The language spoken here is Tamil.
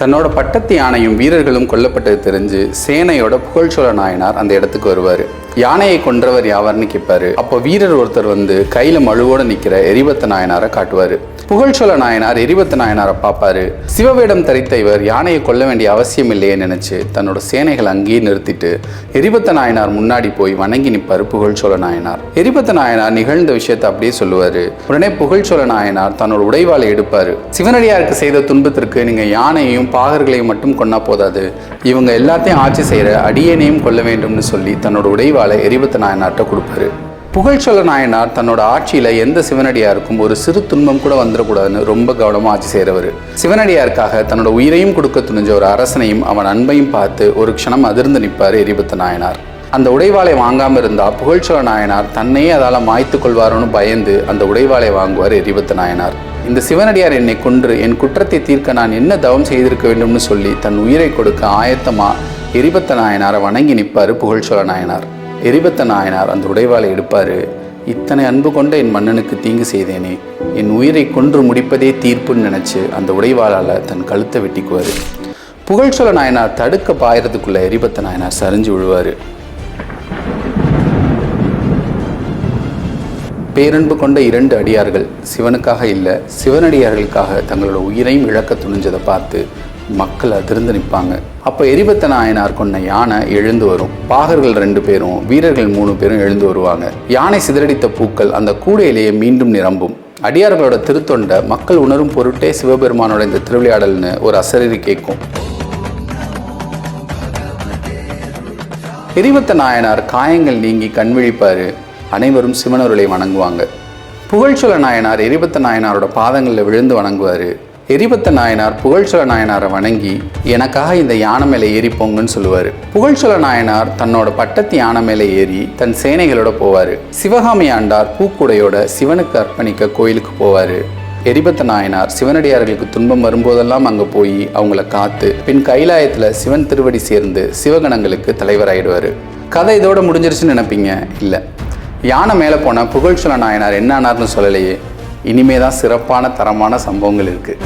தன்னோட பட்டத்து யானையும் வீரர்களும் கொல்லப்பட்டது தெரிஞ்சு சேனையோட புகழ்ச்சோழ நாயனார் அந்த இடத்துக்கு வருவார். யானையை கொன்றவர் யாவர்னு கேட்பாரு அப்போ வீரர் ஒருத்தர் வந்து கையில மழுவோட நிக்கிற எரிபத்த நாயனாரை காட்டுவாரு. புகழ்ச்சோழ நாயனார் எரிபத்த நாயனாரை பார்ப்பாரு சிவவேடம் தரித்த இவர் யானையை கொல்ல வேண்டிய அவசியம் இல்லையே நினைச்சு தன்னோட சேனைகள் அங்கேயே நிறுத்திட்டு எரிபத்த நாயனார் முன்னாடி போய் வணங்கி நிற்பாரு புகழ்ச்சோழ நாயனார். எரிபத்த நாயனார் நிகழ்ந்த விஷயத்தை அப்படியே சொல்லுவாரு. உடனே புகழ்ச்சோழ நாயனார் தன்னோட உடைவாளை எடுப்பாரு. சிவனடியாருக்கு செய்த துன்பத்திற்கு நீங்க யானையையும் பாகர்களையும் மட்டும் கொன்னா போதாது. இவங்க எல்லாத்தையும் ஆட்சி செய்யற அடியேனையும் கொல்ல வேண்டும்னு சொல்லி தன்னோட உடைவாளை எரிபத்த நாயனார்கிட்ட கொடுப்பாரு. புகழ்ச்சோழ நாயனார் தன்னோட ஆட்சியில எந்த சிவனடியாருக்கும் ஒரு சிறு துன்பம் கூட வந்துடக்கூடாதுன்னு ரொம்ப கவனமா ஆட்சி செய்கிறவர் சிவனடியாருக்காக தன்னோட உயிரையும் கொடுக்க துணிஞ்ச ஒரு அரசனையும் அவன் அன்பையும் பார்த்து ஒரு க்ஷணம் அதிர்ந்து நிற்பார் எரிபத்த நாயனார். அந்த உடைவாளை வாங்காம இருந்தா புகழ்ச்சோழ நாயனார் தன்னையே அதால மாய்த்து கொள்வாரோன்னு பயந்து அந்த உடைவாளை வாங்குவார் எரிபத்த நாயனார். இந்த சிவனடியார் என்னை கொன்று என் குற்றத்தை தீர்க்க நான் என்ன தவம் செய்திருக்க வேண்டும்னு சொல்லி தன் உயிரை கொடுக்க ஆயத்தமா எரிபத்த நாயனாரை வணங்கி நிற்பாரு புகழ்ச்சோழ நாயனார். எரிபத்த நாயனார் அந்த உடைவாளை எடுப்பாரு இத்தனை அன்பு கொண்ட என் மன்னனுக்கு தீங்கு செய்தேனே என் உயிரை கொன்று முடிப்பதே தீர்ப்புன்னு நினச்சி அந்த உடைவாளால் தன் கழுத்தை வெட்டிக்குவார். புகழ்ச்சோழ நாயனார் தடுக்க பாயறதுக்குள்ள எரிபத்த நாயனார் சரிஞ்சு விழுவார். பேரன்பு கொண்ட இரண்டு அடியார்கள் சிவனுக்காக இல்லை சிவனடியார்களுக்காக தங்களோட உயிரையும் இழக்க துணிஞ்சதை பார்த்து மக்கள் அதிர்ந்து நிற்பாங்க. அப்போ எரிபத்த நாயனார் கொண்ட யானை எழுந்து வரும். பாகர்கள் ரெண்டு பேரும் வீரர்கள் மூணு பேரும் எழுந்து வருவாங்க. யானை சிதறடித்த பூக்கள் அந்த கூடையிலேயே மீண்டும் நிரம்பும். அடியார்களோட திருத்தொண்டை மக்கள் உணரும் பொருட்டே சிவபெருமானோட இந்த திருவிளையாடல்னு ஒரு அசரீரி கேட்கும். எரிபத்த நாயனார் காயங்கள் நீங்கி கண் விழிப்பாரு அனைவரும் சிவனருளை வணங்குவாங்க. புகழ்ச்சோழ நாயனார் எரிபத்த நாயனாரோட பாதங்களில் விழுந்து வணங்குவார். எரிபத்த நாயனார் புகழ்ச்சோழ நாயனாரை வணங்கி எனக்காக இந்த யானை மேலே ஏறி போங்கன்னு சொல்லுவார். புகழ்ச்சோழ நாயனார் தன்னோட பட்டத்து யானை மேலே ஏறி தன் சேனைகளோட போவார். சிவகாமி ஆண்டார் பூக்குடையோட சிவனுக்கு அர்ப்பணிக்க கோயிலுக்கு போவார். எரிபத்த நாயனார் சிவனடியார்களுக்கு துன்பம் வரும்போதெல்லாம் அங்கே போய் அவங்கள காத்து பின் கைலாயத்தில் சிவன் திருவடி சேர்ந்து சிவகணங்களுக்கு தலைவராயிடுவார். கதை இதோட முடிஞ்சிருச்சுன்னு நினைப்பீங்க? இல்லை. யானை மேலே போன புகழ்ச்சோழ நாயனார் என்ன ஆனார்னு சொல்லலையே. இனிமே தான் சிறப்பான தரமான சம்பவங்கள் இருக்குது